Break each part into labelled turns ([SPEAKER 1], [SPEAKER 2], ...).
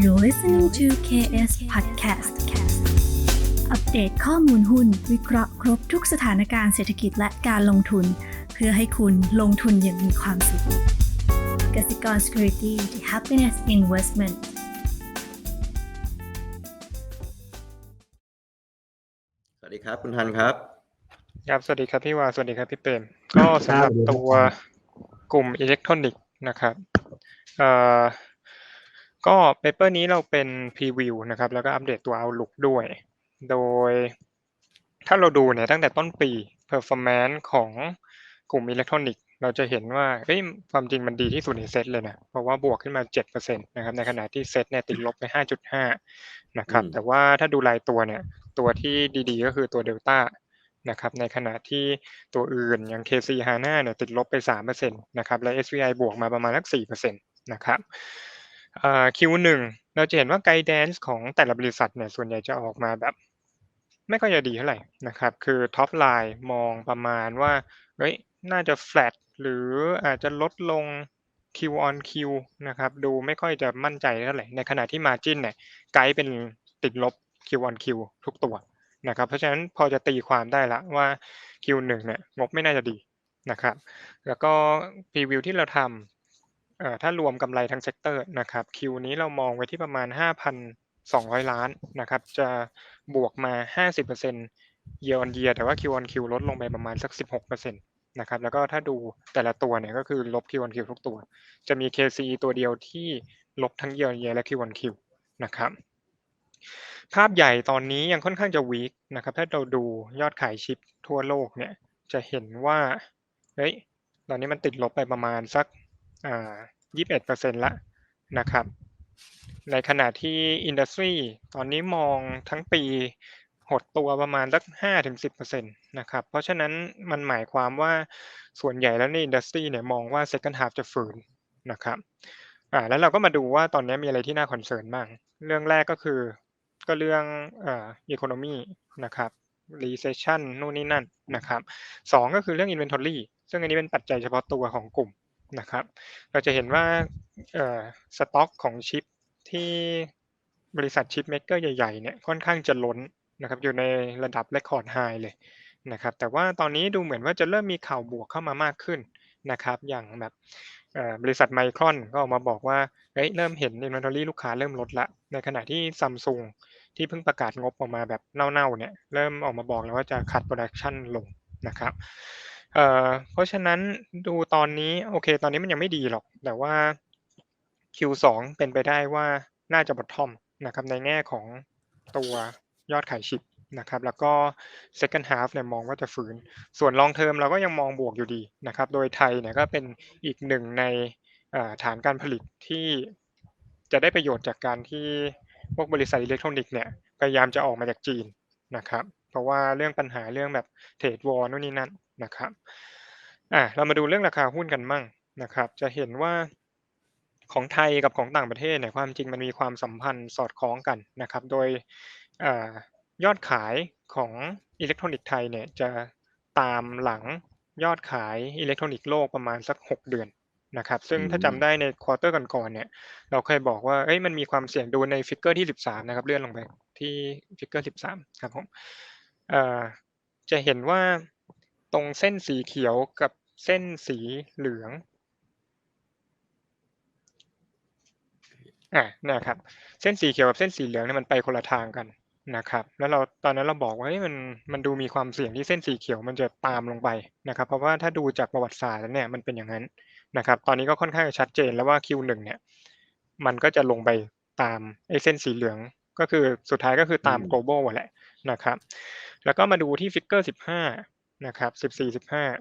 [SPEAKER 1] You're listening to KS Podcast อัปเดตข้อมูลหุ้น วิเคราะห์ครบทุกสถานการณ์เศรษฐกิจและการลงทุน เพื่อให้คุณลงทุนอย่างมีความสุขกสิกร Security the Happiness Investment
[SPEAKER 2] สวัสดีครับ คุณทันครับ
[SPEAKER 3] ครับ สวัสดีครับพี่วา สวัสดีครับพี่เปรมก็สำหรับตัวกลุ่มอิเล็กทรอนิกส์นะครับเอ่อ ก็เปเปอร์นี้เราเป็นพรีวิวนะครับ แล้วก็อัปเดตตัว Outlook ด้วย โดย ถ้าเราดูเนี่ยตั้งแต่ต้นปี performance ของกลุ่มอิเล็กทรอนิกส์เราจะเห็นว่าเอ้ยความจริงมันดีที่สุดในเซตเลยนะ เพราะว่าบวกขึ้นมา 7%นะครับ ในขณะที่เซตเนี่ยติดลบไป 5.5 นะครับ
[SPEAKER 2] อืม
[SPEAKER 3] แต่ว่าถ้าดูรายตัวเนี่ย ตัวที่ดีๆ ก็คือตัวเดลต้านะครับ ในขณะที่ตัวอื่นอย่าง KC HANA เนี่ยติดลบไป 3%นะครับ และ SVI บวกมาประมาณสัก4%นะครับเอ่อ Q1 เราจะเห็นว่า guidance ของแต่ละบริษัทเนี่ยส่วนใหญ่จะออกมาแบบ ไม่ค่อยจะดีเท่าไหร่นะครับ คือท็อปไลน์มองประมาณว่าเฮ้ยน่าจะ flat หรืออาจจะลดลง Q on Q นะครับ ดูไม่ค่อยจะมั่นใจเท่าไหร่ในขณะที่ margin เนี่ยไกด์เป็นติดลบ Q on Q ทุกตัวนะครับ เพราะฉะนั้นพอจะตีความได้ละว่า Q1 เนี่ยงบไม่น่าจะดีนะครับ แล้วก็พรีวิวที่เราทำ ถ้ารวมกำไรทั้งเซกเตอร์นะครับ Q นี้เรามองไว้ที่ประมาณ 5,200 ล้านนะครับจะบวกมา 50% year on year แต่ว่า Q on Q ลดลงไปประมาณสัก 16%นะครับแล้วก็ถ้าดูแต่ละตัวเนี่ยก็คือลบ Q on Q ทุกตัว จะมี KCE ตัวเดียวที่ลบทั้ง year on year และ Q on Q นะครับภาพใหญ่ตอนนี้ยังค่อนข้างจะวีคนะครับถ้าเราดูยอดขายชิปทั่วโลกเนี่ยจะเห็นว่าเฮ้ยตอนนี้มันติดลบไปประมาณสัก อ่า21%ละนะครับ ในขณะที่อินดัสทรีตอนนี้มองทั้งปีหดตัวประมาณสัก5-10%นะครับ เพราะฉะนั้นมันหมายความว่าส่วนใหญ่แล้วในอินดัสทรีเนี่ยมองว่า second half จะฝืนนะครับอ่าแล้วเราก็มาดูว่าตอนนี้มีอะไรที่น่าคอนเซิร์นบ้าง เรื่องแรกก็คือก็เรื่องเอ่อ economy นะครับ recession นู่นนี่นั่นนะครับสองก็คือเรื่อง inventory ซึ่งอันนี้เป็นปัจจัยเฉพาะตัวของกลุ่ม นะครับ เราจะเห็นว่าสต็อกของชิปที่บริษัทชิปเมกเกอร์ใหญ่ๆเนี่ยค่อนข้างจะล้นนะครับอยู่ในระดับ record high เลยนะครับแต่ว่าตอนนี้ดูเหมือนว่าจะเริ่มมีข่าวบวกเข้ามามากขึ้นนะครับ อย่างแบบบริษัทไมครอนก็ออกมาบอกว่าเฮ้ยเริ่มเห็น inventory ลูกค้าเริ่มลดละ ในขณะที่ซัมซุงที่เพิ่งประกาศงบออกมาแบบเน่าๆเนี่ยเริ่มออกมาบอกแล้วว่าจะคัดโปรดักชันลงนะครับ เอ่อเพราะฉะนั้นดูตอนนี้โอเค ตอนนี้มันยังไม่ดีหรอก แต่ว่า Q2 เป็นไปได้ว่าน่าจะบอททอมนะครับในแง่ของตัวยอดขายชิปนะครับแล้วก็ second half เนี่ยมองว่าจะฝืนส่วน long term เราก็ยังมองบวกอยู่ดีนะครับโดยไทยเนี่ยก็เป็นอีกหนึ่งในฐานการผลิตที่จะได้ประโยชน์จากการที่พวกบริษัทอิเล็กทรอนิกส์เนี่ยพยายามจะออกมาจากจีนนะครับเพราะว่าเรื่องปัญหาเรื่องแบบเทรดวอร์นู่นนี่นั่น นะครับอะเรามาดูเรื่องราคาหุ้นกันมั่งนะครับ จะเห็นว่าของไทยกับของต่างประเทศเนี่ยความจริงมันมีความสัมพันธ์สอดคล้องกันนะครับ โดยเอ่อยอดขายของอิเล็กทรอนิกส์ไทยเนี่ยจะตามหลังยอดขายอิเล็กทรอนิกส์โลกประมาณสัก 6 เดือนนะครับ ซึ่งถ้าจำได้ในควอเตอร์ก่อนๆเนี่ย เราเคยบอกว่าเอ้ยมันมีความเสี่ยงดูในฟิกเกอร์ที่ 13 นะครับ เลื่อนลงไปที่ฟิกเกอร์ 13 ครับผมเอ่อจะเห็นว่า ตรงเส้นสีเขียวกับเส้นสีเหลืองอะนะครับ เส้นสีเขียวกับเส้นสีเหลืองเนี่ยมันไปคนละทางกันนะครับ แล้วเราตอนนั้นเราบอกว่าเฮ้ยมันมันดูมีความเสี่ยงที่เส้นสีเขียวมันจะตามลงไปนะครับ เพราะว่าถ้าดูจากประวัติศาสตร์แล้วเนี่ยมันเป็นอย่างนั้นนะครับ ตอนนี้ก็ค่อนข้างชัดเจนแล้วว่า Q1 เนี่ย มันก็จะลงไปตามไอ้เส้นสีเหลืองก็คือสุดท้ายก็คือตาม global แหละนะครับ แล้วก็มาดูที่ฟิกเกอร์15 นะครับ14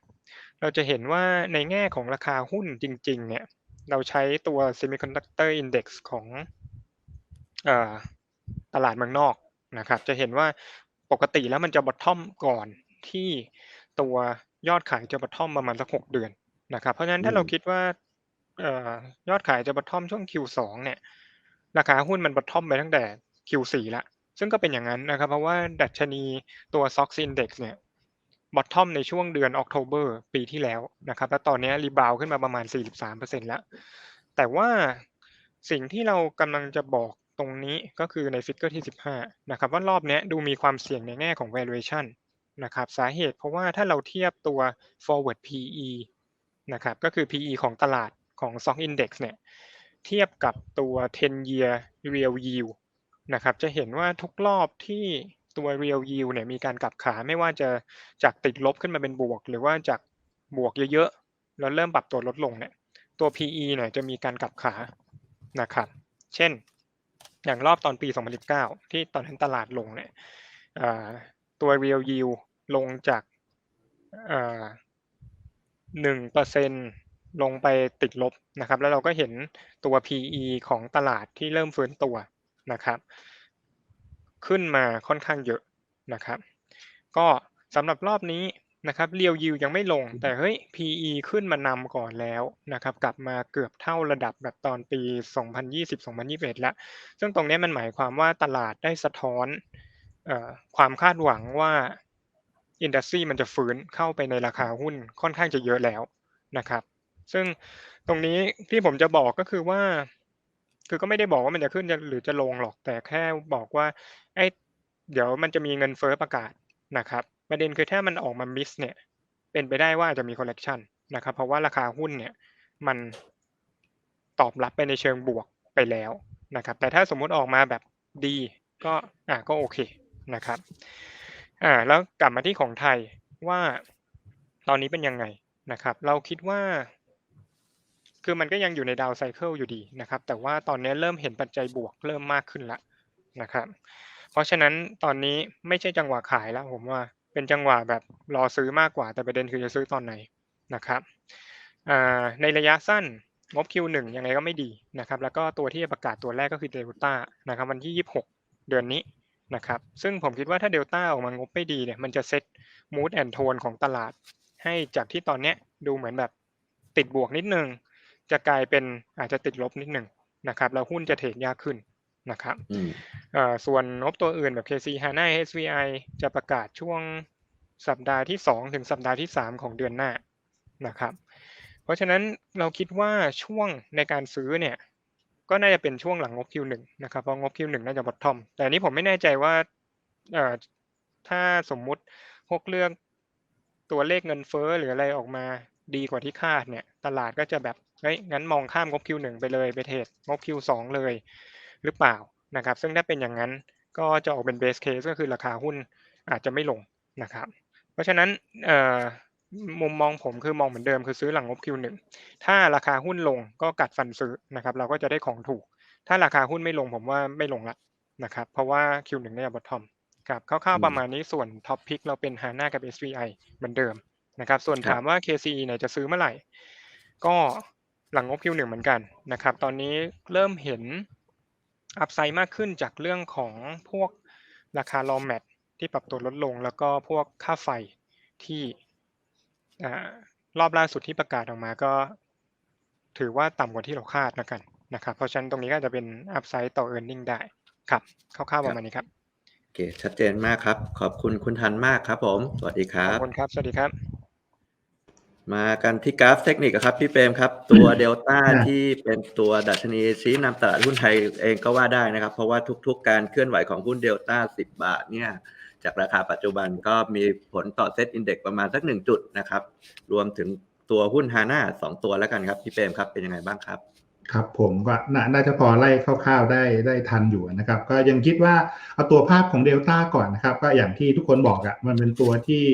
[SPEAKER 3] 15 เราจะเห็นว่าในแง่ของราคาหุ้นจริง ๆ เนี่ย เราใช้ตัว semiconductor index ของเอ่อตลาดเมืองนอกนะครับ จะเห็นว่าปกติแล้วมันจะบอททอมก่อนที่ตัวยอดขายจะบอททอมประมาณสักหกเดือนนะครับ เพราะฉะนั้นถ้าเรา
[SPEAKER 2] อืม
[SPEAKER 3] คิดว่าเอ่อยอดขายจะบอททอมช่วง Q2 เนี่ย ราคาหุ้นมันบอททอมไปตั้งแต่ Q4 ละ ซึ่งก็เป็นอย่างนั้นนะครับ เพราะว่าดัชนีตัว SOX Index เนี่ย บอททอมในช่วงเดือน October ปีที่แล้วนะครับ แล้วตอนนี้รีบาวขึ้นมาประมาณ 43%แล้ว แต่ว่าสิ่งที่เรากำลังจะบอกตรงนี้ก็คือในฟิกเกอร์ที่ 15 นะครับ ว่ารอบนี้ดูมีความเสี่ยงในแง่ของ valuation นะครับสาเหตุเพราะว่าถ้าเราเทียบตัว forward PE นะครับก็คือ PE ของตลาดของ stock index เนี่ยเทียบกับตัว 10 year real yield นะครับจะเห็นว่าทุกรอบที่ ตัว real yield เนี่ยมีการกลับขาไม่ว่าจะจากติดลบขึ้นมาเป็นบวก หรือว่าจากบวกเยอะๆแล้วเริ่มปรับตัวลดลงเนี่ยตัว PE เนี่ยจะมีการกลับขานะครับ เช่น อย่างรอบตอนปี 2019 ที่ตอนนั้นตลาดลงเนี่ยตัว real yield ลงจากหนึ่งเปอร์เซ็นลงไปติดลบนะครับ แล้วเราก็เห็นตัว PE ของตลาดที่เริ่มฟื้นตัวนะครับ ขึ้นมาค่อนข้างเยอะนะครับ ก็สำหรับรอบนี้นะครับเรียวยิวยังไม่ลง แต่เฮ้ย PE ขึ้นมานำก่อนแล้วนะครับ กลับมาเกือบเท่าระดับแบบตอนปี 2020-2021 แล้ว ซึ่งตรงนี้มันหมายความว่าตลาดได้สะท้อนความคาดหวังว่าอินดัสทรีมันจะฟื้นเข้าไปในราคาหุ้นค่อนข้างจะเยอะแล้วนะครับ ซึ่งตรงนี้ที่ผมจะบอกก็คือว่า คือก็ไม่ได้บอกว่ามันจะขึ้นหรือจะลงหรอกแต่แค่บอกว่าไอ้เดี๋ยวมันจะมีเงินเฟ้อประกาศนะครับ ประเด็นคือถ้ามันออกมามิสเนี่ย เป็นไปได้ว่าจะมีคอลเลกชันนะครับ เพราะว่าราคาหุ้นเนี่ยมันตอบรับไปในเชิงบวกไปแล้วนะครับ แต่ถ้าสมมุติออกมาแบบดีก็อ่าก็โอเคนะครับอ่าแล้วกลับมาที่ของไทยว่าตอนนี้เป็นยังไงนะครับ เราคิดว่า คือมันก็ยังอยู่ในดาวไซเคิลอยู่ดีนะครับ แต่ว่าตอนนี้เริ่มเห็นปัจจัยบวกเริ่มมากขึ้นแล้วนะครับ เพราะฉะนั้นตอนนี้ไม่ใช่จังหวะขายแล้วผมว่าเป็นจังหวะแบบรอซื้อมากกว่า แต่ประเด็นคือจะซื้อตอนไหนนะครับในระยะสั้นงบ Q1 ยังไงก็ไม่ดีนะครับ แล้วก็ตัวที่จะประกาศตัวแรกก็คือเดลต้านะครับวันที่ 26 เดือนนี้นะครับ ซึ่งผมคิดว่าถ้าเดลต้าออกมางบไม่ดีเนี่ยมันจะเซ็ตมูดแอนโทนของตลาด ให้จากที่ตอนนี้ดูเหมือนแบบติดบวกนิดนึง จะกลายเป็นอาจจะติดลบนิดนึงนะครับแล้วหุ้นจะเทรดยากขึ้นนะครับส่วนงบตัวอื่นแบบ KC HANA SVI จะประกาศช่วงสัปดาห์ที่ 2 ถึงสัปดาห์ที่ 3 ของเดือนหน้านะครับ เพราะฉะนั้นเราคิดว่าช่วงในการซื้อเนี่ยก็น่าจะเป็นช่วงหลังงบ Q1 นะครับเพราะงบ Q1 น่าจะบอททอม แต่นี้ผมไม่แน่ใจว่าถ้าสมมุติพวกเรื่องตัวเลขเงินเฟ้อหรืออะไรออกมาดีกว่าที่คาดเนี่ย ตลาดก็จะแบบ เฮ้ยงั้นมองข้ามงบ Q1 ไปเลยไปเทรดงบ Q2 เลยหรือเปล่านะครับ ซึ่งถ้าเป็นอย่างนั้นก็จะออกเป็นเบสเคสก็คือราคาหุ้นอาจจะไม่ลงนะครับ เพราะฉะนั้นมุมมองผมคือมองเหมือนเดิมคือซื้อหลังงบ Q1 ถ้าราคาหุ้นลงก็กัดฟันซื้อนะครับ เราก็จะได้ของถูก ถ้าราคาหุ้นไม่ลงผมว่าไม่ลงละนะครับ เพราะว่า Q1 เนี่ยบอททอมครับคร่าวๆประมาณนี้ส่วนท็อปพิกเราเป็น HANA กับ SVI เหมือนเดิมนะครับ ส่วนถามว่า KCE เนี่ยจะซื้อเมื่อไหร่ ก็ หลังงบ Q1 เหมือนกันนะครับ ตอนนี้เริ่มเห็นอัพไซด์มากขึ้นจากเรื่องของพวกราคาลอมแมทที่ปรับตัวลดลง แล้วก็พวกค่าไฟที่รอบล่าสุดที่ประกาศออกมาก็ ถือว่าต่ำกว่าที่เราคาดนะกันนะครับ เพราะฉะนั้นตรงนี้ก็จะเป็นอัพไซด์ต่อเออร์เน็งได้ครับคร่าวๆประมาณนี้ครับ
[SPEAKER 2] โอเคชัดเจนมากครับ ขอบคุณคุณทันมากครับผม สวัสดีครับ
[SPEAKER 3] ขอบคุณครับ สวัสดีครับ
[SPEAKER 2] มากันที่กราฟเทคนิคครับพี่เปรมครับ ตัวเดลต้าที่เป็นตัวดัชนีชี้นำตลาดหุ้นไทยเองก็ว่าได้นะครับ เพราะว่าทุกๆ การเคลื่อนไหวของหุ้นเดลต้า 10 บาทเนี่ยจากราคาปัจจุบันก็มีผลต่อเซ็ตอินเด็กประมาณสักหนึ่งจุดนะครับ รวมถึงตัวหุ้นฮาน่าสองตัวแล้วกันครับ พี่เปรมครับเป็นยังไงบ้างครับ
[SPEAKER 4] ครับผมก็น่าจะพอไล่คร่าวๆได้ได้ทันอยู่นะครับ ก็ยังคิดว่าเอาตัวภาพของเดลต้าก่อนนะครับ ก็อย่างที่ทุกคนบอกอะ่ะมันเป็นตัวที่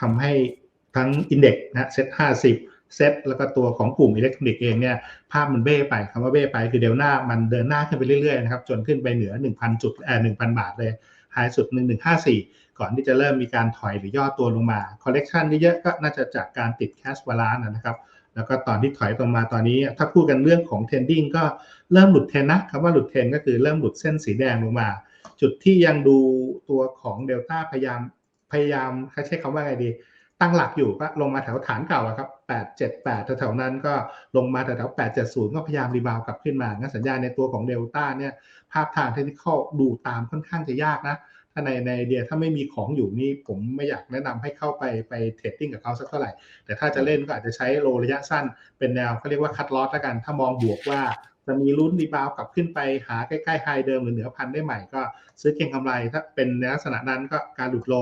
[SPEAKER 4] ทำให้ ทั้งอินเด็กซ์นะเซ็ตห้าสิบเซ็ตแล้วก็ตัวของกลุ่มอิเล็กทรอนิกส์เองเนี่ยภาพมันเบ้ไปคำว่าเบ้ไปคือเดลหน้ามันเดินหน้าขึ้นไปเรื่อยๆนะครับจนขึ้นไปเหนือ 1,000 จุดเอ่อ1,000 บาทเลยไฮสุด 1154 ก่อนที่จะเริ่มมีการถอยหรือย่อตัวลงมาคอลเลกชันเยอะๆก็น่าจะจากการติดแคชบาลานนะครับแล้วก็ตอนที่ถอยลงมาตอนนี้ ถ้าพูดกันเรื่องของเทรนดิ้งก็เริ่มหลุดเทรนนะคำว่าหลุดเทรนก็คือเริ่มหลุดเส้นสีแดงลงมา จุดที่ยังดูตัวของเดลต้าพยายามพยายามใช้คำว่าไงดี ตั้งหลักอยู่ก็ลงมาแถวฐานเก่าครับ 878 แถวๆนั้นก็ลงมาแถวๆ870 ก็พยายามรีบาวกลับขึ้นมางั้นสัญญาณในตัวของเดลต้าเนี่ยภาพทางเทคนิคดูตามค่อนข้างจะยากนะ ถ้าในในเดียถ้าไม่มีของอยู่นี่ผมไม่อยากแนะนำให้เข้าไปไปเทรดดิ้งกับเขาสักเท่าไหร่ แต่ถ้าจะเล่นก็อาจจะใช้โลระยะสั้น เป็นแนวเขาเรียกว่าคัดลอสล้วกัน ถ้ามองบวกว่าจะมีลุ้นรีบาวกลับขึ้นไปหาใกล้ๆไฮเดิมหรือเหนือพันได้ใหม่ก็ ซื้อเก็งกำไรถ้าเป็นในลักษณะนั้นก็การหลุดโล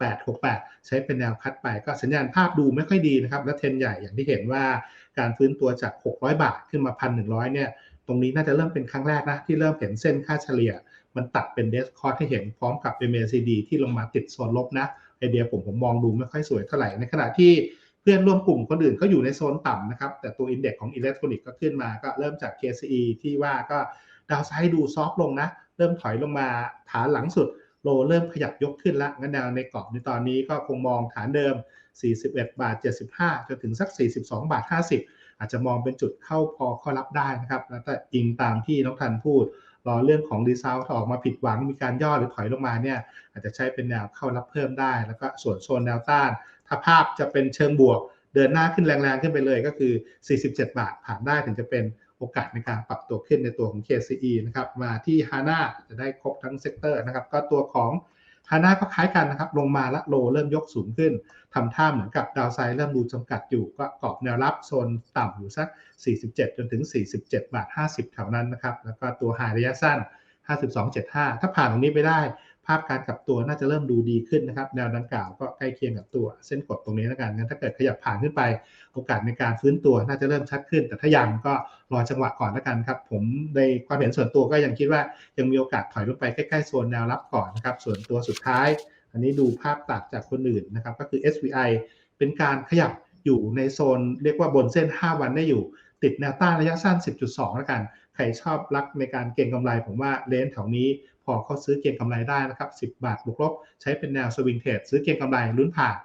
[SPEAKER 4] 868 ใช้เป็นแนวคัดไปก็สัญญาณภาพดูไม่ค่อยดีนะครับ และเทรนใหญ่อย่างที่เห็นว่าการฟื้นตัวจาก 600 บาทขึ้นมา 1,100 เนี่ย ตรงนี้น่าจะเริ่มเป็นครั้งแรกนะ ที่เริ่มเห็นเส้นค่าเฉลี่ย มันตัดเป็นเดสคอร์ให้เห็นพร้อมกับ MACD ที่ลงมาติดโซนลบนะไอเดียผมผมมองดูไม่ค่อยสวยเท่าไหร่ในขณะที่เพื่อนร่วมกลุ่มคนอื่นเขาอยู่ในโซนต่ำนะครับ แต่ตัวอินเด็กซ์ของอิเล็กทรอนิกส์ก็ขึ้นมาก็เริ่มจาก KCE ที่ว่าก็ดาวไซด์ดูซอฟลงนะ เริ่มถอยลงมาฐานหลังสุด โลเริ่มขยับยกขึ้นแล้วงั้นแนวในกรอบในตอนนี้ก็คงมองฐานเดิม 41 บาท 75 จนถึงสัก 42 บาท 50 อาจจะมองเป็นจุดเข้าพอเข้ารับได้นะครับ แล้วก็อิงตามที่น้องทันพูด รอเรื่องของดีเซลออกมาผิดหวังมีการย่อหรือถอยลงมาเนี่ย อาจจะใช้เป็นแนวเข้ารับเพิ่มได้ แล้วก็ส่วนโซนแนวต้าน ถ้าภาพจะเป็นเชิงบวก เดินหน้าขึ้นแรงๆขึ้นไปเลยก็คือ 47 บาทผ่านได้ถึงจะเป็น โอกาสในการปรับตัวขึ้นในตัวของ KCE นะครับมาที่ HANA จะได้ครบทั้งเซกเตอร์นะครับก็ตัวของ HANA ก็คล้ายกันนะครับลงมาละโลเริ่มยกสูงขึ้นทำท่าเหมือนกับดาวไซด์เริ่มดูจำกัดอยู่ก็กรอบแนวรับโซนต่ำอยู่สัก 47 จนถึง 47 บาท 50 แถวนั้นนะครับแล้วก็ตัวหายระยะสั้น 52.75 ถ้าผ่านตรงนี้ไปได้ ภาพการกลับตัวน่าจะเริ่มดูดีขึ้นนะครับ แนวดังกล่าวก็ใกล้เคียงกับตัวเส้นกดตรงนี้แล้วกันงั้นถ้าเกิดขยับผ่านขึ้นไป โอกาสในการฟื้นตัวน่าจะเริ่มชัดขึ้น แต่ถ้ายังก็รอจังหวะก่อนแล้วกันครับ ผมในความเห็นส่วนตัวก็ยังคิดว่ายังมีโอกาสถอยลงไปใกล้ๆโซนแนวรับก่อนนะครับ ส่วนตัวสุดท้าย อันนี้ดูภาพตัดจากคนอื่นนะครับ ก็คือ SVI เป็นการขยับอยู่ในโซนเรียกว่าบนเส้น 5 วันได้อยู่ ติดแนวต้านระยะสั้น 10.2 แล้วกัน ใครชอบรักในการเก็งกำไร ผมว่าเลนแถวนี้พอเขาซื้อเก็งกำไรได้นะครับ 10 บาทบวกลบ ใช้เป็นแนวสวิงเทรดซื้อเก็งกำไรลุ้นผ่าน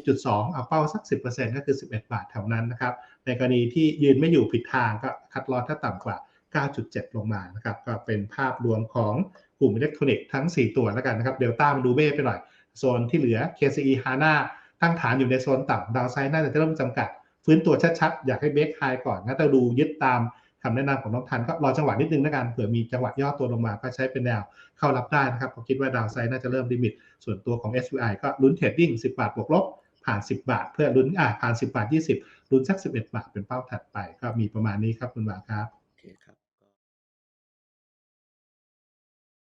[SPEAKER 4] 10.2 เอาเป้าสัก 10%ก็คือ 11 บาทแถวนั้นนะครับ ในกรณีที่ยืนไม่อยู่ผิดทางก็คัดลอสถ้าต่ำกว่า 9.7 ลงมานะครับ ก็เป็นภาพรวมของกลุ่มอิเล็กทรอนิกส์ทั้ง 4 ตัวแล้วกันนะครับ เดลต้ามาดูเบ้ไปหน่อย โซนที่เหลือ KCE HANA ตั้งฐานอยู่ในโซนต่ำดาวไซด์น่าจะเริ่มจำกัด ฟื้นตัวชัดๆ อยากให้เบรกไฮก่อนงั้นเราดูยึดตาม คำแนะนำของน้องทันก็รอจังหวะนิดนึงแล้วกันเผื่อมีจังหวะย่อตัวลงมาก็ใช้เป็นแนวเข้ารับได้นะครับผมคิดว่าดาวไซด์น่าจะเริ่มลิมิต ส่วนตัวของ SVI ก็ลุ้นเทรดดิ้ง10 บาทบวกลบผ่าน 10 บาท เพื่อลุ้นอ่าผ่าน 10 บาท 20ลุ้นสัก 11 บาทเป็นเป้าถัดไป ก็มีประมาณนี้ครับคุณหวาครับ